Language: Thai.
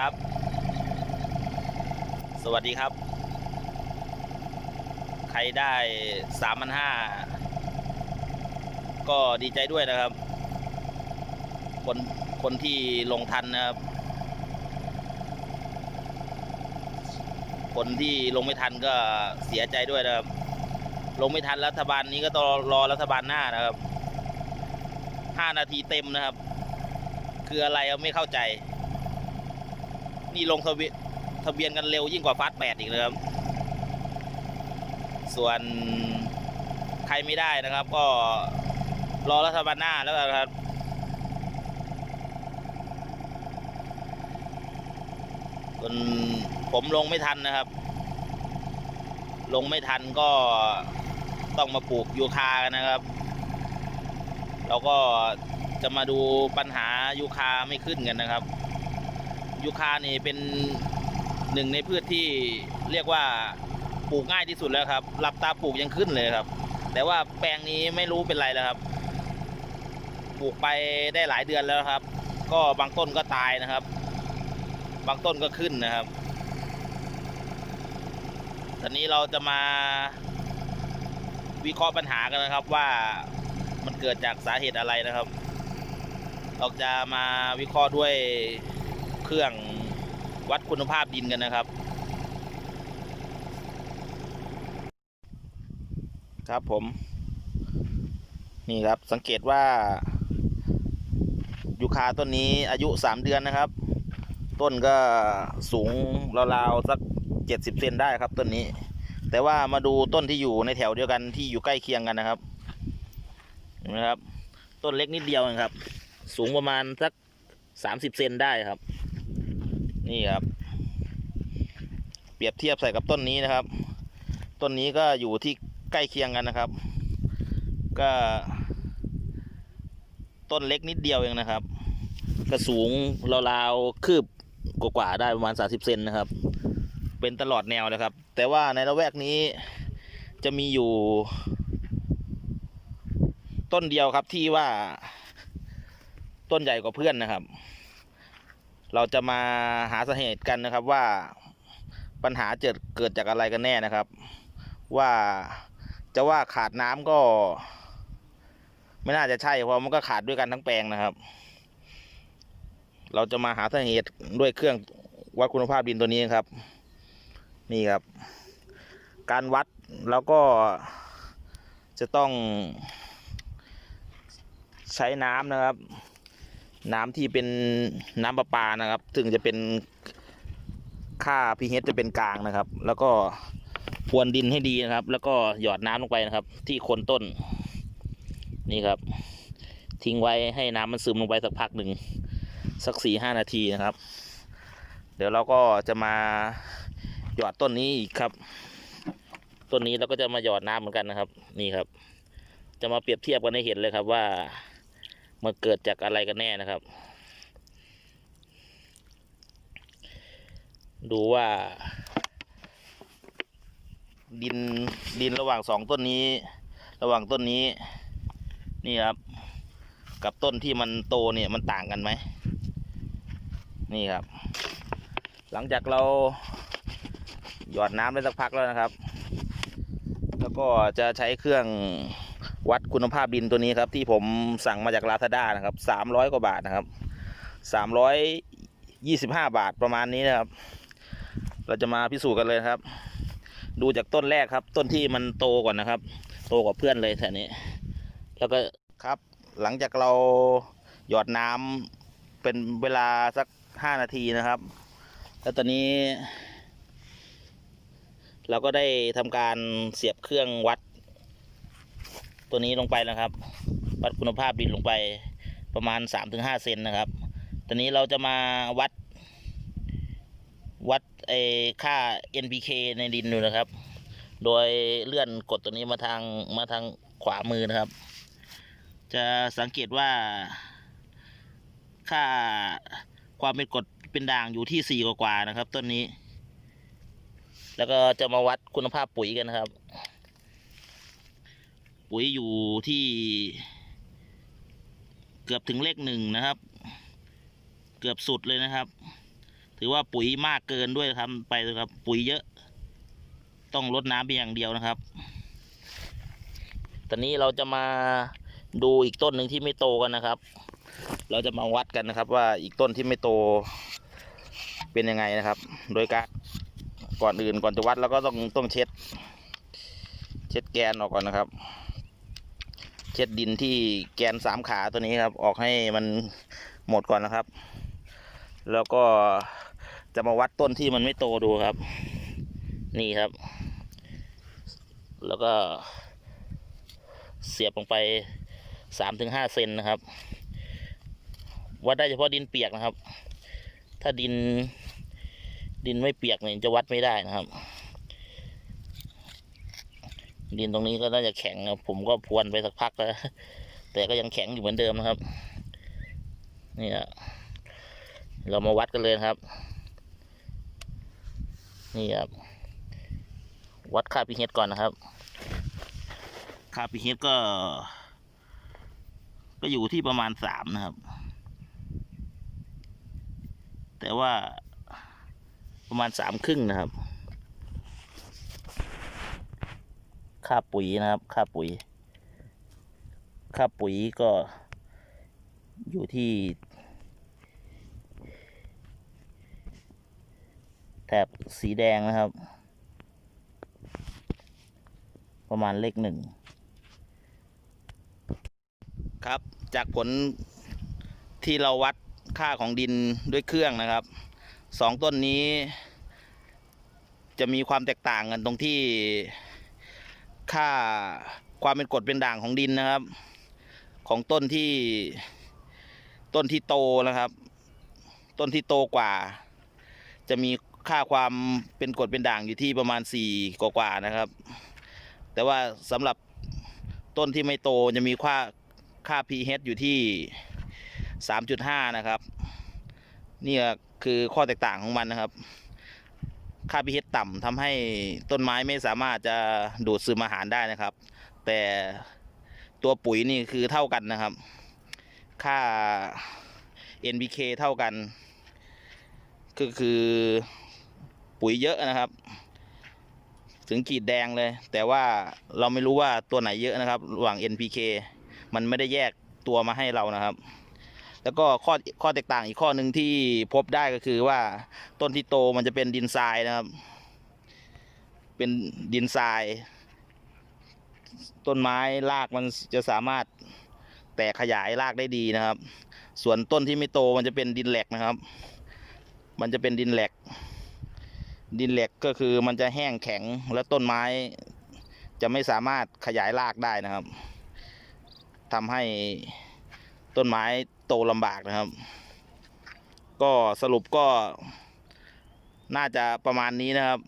ครับ สวัสดีครับ ใครได้สามพันห้าก็ดีใจด้วยนะครับ คนคนที่ลงทันนะครับ คนที่ลงไม่ทันก็เสียใจด้วยนะครับ ลงไม่ทันรัฐบาลนี้ก็ต้องรอรัฐบาลหน้านะครับห้านาทีเต็มนะครับ คืออะไรก็ไม่เข้าใจ นี่ลงทะเบียนทะเบียนกันเร็วยิ่งกว่าฟาสแปดอีกนะครับ ส่วนใครไม่ได้นะครับ ก็รอรัฐบาลหน้าแล้วกันครับส่วนผมลงไม่ทันนะครับ ลงไม่ทันก็ต้องมาปลูกยูคากันนะครับเราก็จะมาดูปัญหายูคาไม่ขึ้นกันนะครับ ยูคานี่เป็นหนึ่งในพืชที่เรียกว่าปลูกง่ายที่สุดแล้วครับหลับตาปลูกยังขึ้นเลยครับ แต่ว่าแปลงนี้ไม่รู้เป็นไรแล้วครับ ปลูกไปได้หลายเดือนแล้วครับ ก็บางต้นก็ตายนะครับ บางต้นก็ขึ้นนะครับตอนนี้เราจะมาวิเคราะห์ปัญหากันนะครับว่ามันเกิดจากสาเหตุอะไรนะครับ เราจะมาวิเคราะห์ด้วย เครื่องวัดคุณภาพดินกันนะครับ ครับผม นี่ครับสังเกตว่ายูคาต้นนี้อายุสามเดือนนะครับ ต้นก็สูงราวๆสักเจ็ดสิบเซนได้ครับต้นนี้ แต่ว่ามาดูต้นที่อยู่ในแถวเดียวกันที่อยู่ใกล้เคียงกันนะครับเห็นไหมครับ ต้นเล็กนิดเดียวเองครับ สูงประมาณสักสามสิบเซนได้ครับ นี่ครับ เปรียบเทียบใส่กับต้นนี้นะครับ ต้นนี้ก็อยู่ที่ใกล้เคียงกันนะครับ ก็ ต้นเล็กนิดเดียวเองนะครับก็สูงราวๆคืบกว่าๆได้ประมาณ 30 เซนนะครับ เป็นตลอดแนวนะครับ แต่ว่าในละแวกนี้จะมีอยู่ ต้นเดียวครับที่ว่าต้นใหญ่กว่าเพื่อนนะครับ เราจะมาหาสาเหตุกันนะครับว่าปัญหาเกิดเกิดจากอะไรกันแน่นะครับ ว่าจะว่าขาดน้ำก็ ไม่น่าจะใช่เพราะมันก็ขาดด้วยกันทั้งแปลงนะครับ เราจะมาหาสาเหตุด้วยเครื่องวัดคุณภาพดินตัวนี้ครับ นี่ครับ การวัดแล้วก็จะต้องใช้น้ำนะครับ น้ำที่เป็นน้ำประปานะครับถึงจะเป็นค่า pH จะเป็นกลางนะครับ แล้วก็พรวนดินให้ดีนะครับ แล้วก็หยอดน้ำลงไปนะครับ ที่โคนต้น นี่ครับ ทิ้งไว้ให้น้ำมันซึมลงไปสักพักหนึ่งสักสี่ห้านาทีนะครับ เดี๋ยวเราก็จะมาหยอดต้นนี้อีกครับต้นนี้เราก็จะมาหยอดน้ำเหมือนกันนะครับ นี่ครับ จะมาเปรียบเทียบกันให้เห็นเลยครับว่า มันเกิดจากอะไรกันแน่นะครับ ดูว่า ดินดินระหว่างสองต้นนี้ ระหว่างต้นนี้ นี่ครับ กับต้นที่มันโตเนี่ยมันต่างกันไหม นี่ครับ หลังจากเราหยอดน้ำได้สักพักแล้วนะครับ แล้วก็จะใช้เครื่อง วัดคุณภาพดินตัวนี้ครับ ที่ผมสั่งมาจากลาซาด้านะครับสามร้อยกว่าบาทนะครับสามร้อยยี่สิบห้าบาทประมาณนี้นะครับ เราจะมาพิสูจน์กันเลยครับ ดูจากต้นแรกครับ ต้นที่มันโตก่อนนะครับ โตกว่าเพื่อนเลยแถวนี้ แล้วก็ครับ หลังจากเราหยอดน้ำเป็นเวลาสักห้านาทีนะครับ แล้วตอนนี้ เราก็ได้ทำการเสียบเครื่องวัด ตัวนี้ลงไปนะครับ วัดคุณภาพดินลงไปประมาณ 3-5เซนนะครับ ตอนนี้เราจะมาวัด วัดไอค่า NPK ในดินดูนะครับ โดยเลื่อนกดตัวนี้มาทางมาทางขวามือนะครับ จะสังเกตว่าค่าความเป็นกรดเป็นด่างอยู่ที่สี่กว่าๆนะครับ ต้นนี้ แล้วก็จะมาวัดคุณภาพปุ๋ยกันนะครับ ปุ๋ยอยู่ที่เกือบถึงเลขหนึ่งนะครับ เกือบสุดเลยนะครับ ถือว่าปุ๋ยมากเกินด้วยครับไปเลยครับ ปุ๋ยเยอะ ต้องลดน้ำเพียงอย่างเดียวนะครับ ตอนนี้เราจะมาดูอีกต้นหนึ่งที่ไม่โตกันนะครับ เราจะมาวัดกันนะครับ ว่าอีกต้นที่ไม่โตเป็นยังไงนะครับ โดยการก่อนอื่นก่อนจะวัดเราก็ต้องต้องเช็ด เช็ดแกนออกก่อนนะครับ เช็ดดินที่แกนสามขาตัวนี้ครับ ออกให้มันหมดก่อนนะครับ แล้วก็จะมาวัดต้นที่มันไม่โตดูครับ นี่ครับ แล้วก็เสียบลงไปสามถึงห้าเซนนะครับ วัดได้เฉพาะดินเปียกนะครับ ถ้าดินดินไม่เปียกเนี่ยจะวัดไม่ได้นะครับ ดินตรงนี้ก็น่าจะแข็งนะผมก็พวนไปสักพักแล้ว แต่ก็ยังแข็งอยู่เหมือนเดิมนะครับ นี่นะเรามาวัดกันเลยครับ นี่ครับ วัดค่าพีเฮดก่อนนะครับ ค่าพีเฮดก็ ก็อยู่ที่ประมาณสามนะครับ แต่ว่าประมาณสามครึ่งนะครับ ค่าปุ๋ยนะครับ ค่าปุ๋ย ค่าปุ๋ยก็อยู่ที่แถบสีแดงนะครับ ประมาณเลขหนึ่ง ครับจากผลที่เราวัดค่าของดินด้วยเครื่องนะครับสองต้นนี้ จะมีความแตกต่างกันตรงที่ ค่าความเป็นกรดเป็นด่างของดินนะครับ ของต้นที่ต้นที่โตนะครับ ต้นที่โตกว่า จะมีค่าความเป็นกรดเป็นด่างอยู่ที่ประมาณสี่กว่านะครับ แต่ว่าสำหรับต้นที่ไม่โตจะมีค่าค่า pH อยู่ที่ 3.5 นะครับ นี่คือข้อแตกต่างของมันนะครับ ค่า pH ต่ำทำให้ต้นไม้ไม่สามารถจะดูดซึมอาหารได้นะครับ แต่ตัวปุ๋ยนี่คือเท่ากันนะครับ ค่า NPK เท่ากันก็คือปุ๋ยเยอะนะครับ ถึงขีดแดงเลย แต่ว่าเราไม่รู้ว่าตัวไหนเยอะนะครับ ระหว่าง NPK มันไม่ได้แยกตัวมาให้เรานะครับ แล้วก็ข้อข้อแตกต่างอีกข้อหนึ่งที่พบได้ก็คือว่าต้นที่โตมันจะเป็นดินทรายนะครับ เป็นดินทราย ต้นไม้รากมันจะสามารถแตกขยายรากได้ดีนะครับ ส่วนต้นที่ไม่โตมันจะเป็นดินแหลกนะครับ มันจะเป็นดินแหลก ดินเหลกก็คือมันจะแห้งแข็งและต้นไม้จะไม่สามารถขยายรากได้นะครับทำให้ต้นไม้ โตลำบากนะครับ ก็สรุปก็น่าจะประมาณนี้นะครับ